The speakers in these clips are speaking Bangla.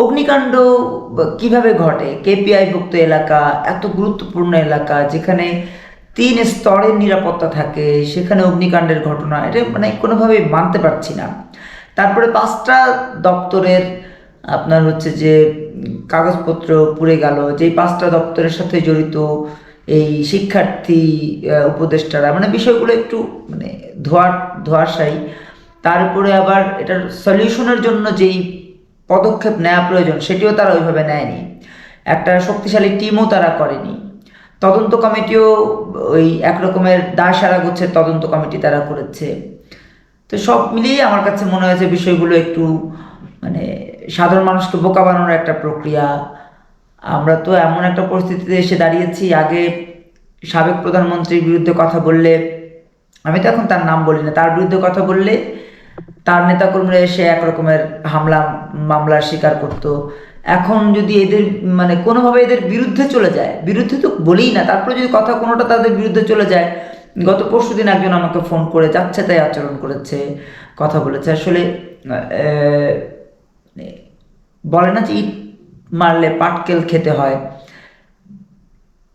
অগ্নিকাণ্ড কীভাবে ঘটে? কেপিআই ভুক্ত এলাকা, এত গুরুত্বপূর্ণ এলাকা, যেখানে তিন স্তরের নিরাপত্তা থাকে, সেখানে অগ্নিকাণ্ডের ঘটনা, এটা মানে কোনোভাবেই মানতে পারছি না। তারপরে পাঁচটা দপ্তরের, আপনার হচ্ছে যে কাগজপত্র পুড়ে গেল, যেই পাঁচটা দপ্তরের সাথে জড়িত এই শিক্ষার্থী উপদেষ্টারা মানে বিষয়গুলো একটু মানে ধোয়ার ধোয়াশাই তারপরে আবার এটার সলিউশনের জন্য যেই পদক্ষেপ নেওয়া প্রয়োজন, সেটিও তারা ওইভাবে নেয়নি। একটা শক্তিশালী টিমও তারা করেনি। তদন্ত কমিটিও ওই এক রকমের দায় সারা গুচ্ছের তদন্ত কমিটি তারা করেছে। তো সব মিলিয়ে আমার কাছে মনে হয়েছে বিষয়গুলো একটু মানে সাধারণ মানুষকে বোকা বানানোর একটা প্রক্রিয়া। আমরা তো এমন একটা পরিস্থিতিতে এসে দাঁড়িয়েছি, আগে সাবেক প্রধানমন্ত্রীর বিরুদ্ধে কথা বললে, আমি তো এখন তার নাম বলি না, তার বিরুদ্ধে কথা বললে তার নেতাকর্মীরা এসে একরকমের হামলা মামলার শিকার করত। এখন যদি এদের মানে কোনোভাবে এদের বিরুদ্ধে চলে যায়, বিরুদ্ধে তো বলেই না, তারপরে যদি কথা কোনোটা তাদের বিরুদ্ধে চলে যায়, গত পরশু দিন একজন আমাকে ফোন করে, যাচ্ছে তাই আচরণ করেছে কথা বলেছে। আসলে বলে না যে ইট মারলে পাটকেল খেতে হয়।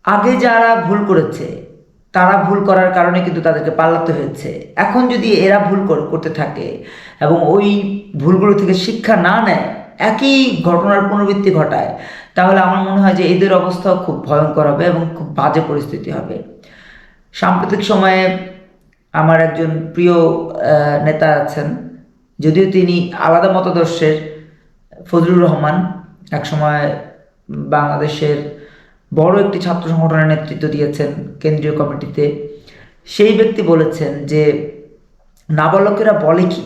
আগে যারা ভুল করেছে তারা ভুল করার কারণে কিন্তু তাদেরকে পাল্লাতে হয়েছে। এখন যদি এরা ভুল কর- করতে থাকে এবং ওই ভুলগুলো থেকে শিক্ষা না নেয়, একই ঘটনার পুনরাবৃত্তি ঘটায়, তাহলে আমার মনে হয় যে এদের অবস্থাও খুব ভয়ঙ্কর হবে এবং খুব বাজে পরিস্থিতি হবে। সাম্প্রতিক সময়ে আমার একজন প্রিয় নেতা আছেন, যদিও তিনি আলাদা মতাদর্শের ফজলুর রহমান, একসময় বাংলাদেশের বড় একটি ছাত্র সংগঠনের নেতৃত্ব দিয়েছেন কেন্দ্রীয় কমিটিতে। সেই ব্যক্তি বলেছেন যে, নাবালকেরা বলে কি?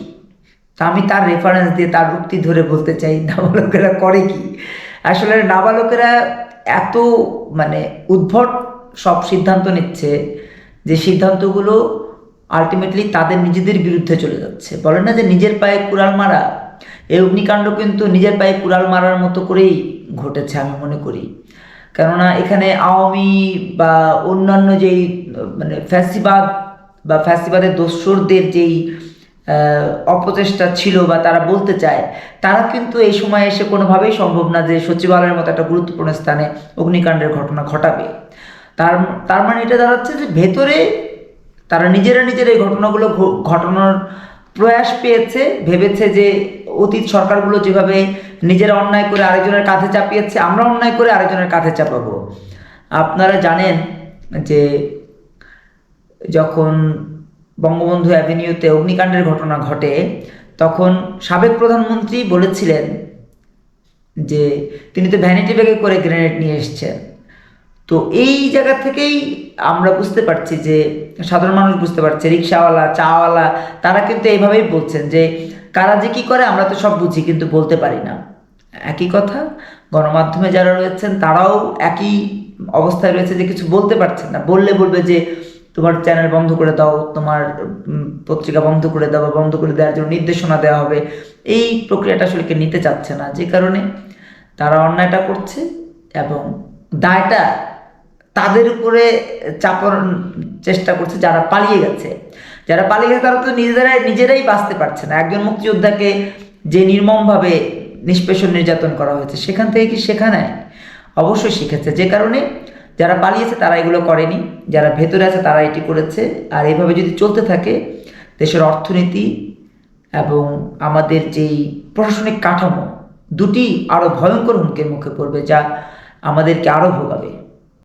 তা আমি তার রেফারেন্স দিয়ে তার উক্তি ধরে বলতে চাই, নাবালকেরা করে কি? আসলে নাবালকেরা এত মানে উদ্ভট সব সিদ্ধান্ত নিচ্ছে যে সিদ্ধান্তগুলো আলটিমেটলি তাদের নিজেদের বিরুদ্ধে চলে যাচ্ছে। বলে না যে নিজের পায়ে কুড়াল মারা, এই অগ্নিকাণ্ড কিন্তু নিজের পায়ে কুড়াল মারার মতো করেই ঘটেছে আমি মনে করি। কেননা এখানে আওয়ামী বা অন্যান্য যেই মানে ফ্যাসিবাদ বা ফ্যাসিবাদের দোসরদের যেই অপচেষ্টা ছিল বা তারা বলতে চায়, তারা কিন্তু এই সময় এসে কোনোভাবেই সম্ভব না যে সচিবালয়ের মতো একটা গুরুত্বপূর্ণ স্থানে অগ্নিকাণ্ডের ঘটনা ঘটাবে। তার তার মানে এটা দাঁড়াচ্ছে যে ভেতরে তারা নিজেরা নিজেরা এই ঘটনাগুলো ঘটানোর প্রয়াস পেয়েছে, ভেবেছে যে অতীত সরকারগুলো যেভাবে নিজেরা অন্যায় করে আরেকজনের কাঁধে চাপিয়েছে, আমরা অন্যায় করে আরেকজনের কাঁধে চাপাবো। আপনারা জানেন যে যখন বঙ্গবন্ধু অ্যাভিনিউতে অগ্নিকাণ্ডের ঘটনা ঘটে, তখন সাবেক প্রধানমন্ত্রী বলেছিলেন যে তিনি তো ভ্যানিটি ব্যাগে করে গ্রেনেড নিয়ে এসছেন। তো এই জায়গা থেকেই আমরা বুঝতে পারছি যে, সাধারণ মানুষ বুঝতে পারছে, রিক্সাওয়ালা, চাওয়ালা, তারা কিন্তু এইভাবেই বলছেন যে, কারা যে কী করে আমরা তো সব বুঝি কিন্তু বলতে পারি না। একই কথা, গণমাধ্যমে যারা রয়েছেন তারাও একই অবস্থায় রয়েছে যে কিছু বলতে পারছেন না। বললে বলবে যে, তোমার চ্যানেল বন্ধ করে দাও, তোমার পত্রিকা বন্ধ করে দাও বা বন্ধ করে দেওয়ার জন্য নির্দেশনা দেওয়া হবে। এই প্রক্রিয়াটা আসলে নিতে চাচ্ছে না। যে কারণে তারা অন্যায়টা করছে এবং দায়টা তাদের উপরে চাপার চেষ্টা করছে, যারা পালিয়ে গেছে। যারা পালিয়ে গেছে, তারা তো নিজেরাই নিজেরাই বাঁচতে পারছে না। একজন মুক্তিযোদ্ধাকে যে নির্মমভাবে নিষ্পেষণ নির্যাতন করা হয়েছে, সেখান থেকে কি শেখা নেয় অবশ্যই শিখেছে। যে কারণে যারা পালিয়েছে, তারা এগুলো করেনি। যারা ভেতরে আছে, তারা এটি করেছে। আর এভাবে যদি চলতে থাকে, দেশের অর্থনীতি এবং আমাদের যেই প্রশাসনিক কাঠামো, দুটি আরও ভয়ঙ্কর হুমকির মুখে পড়বে, যা আমাদেরকে আরও ভোগাবে।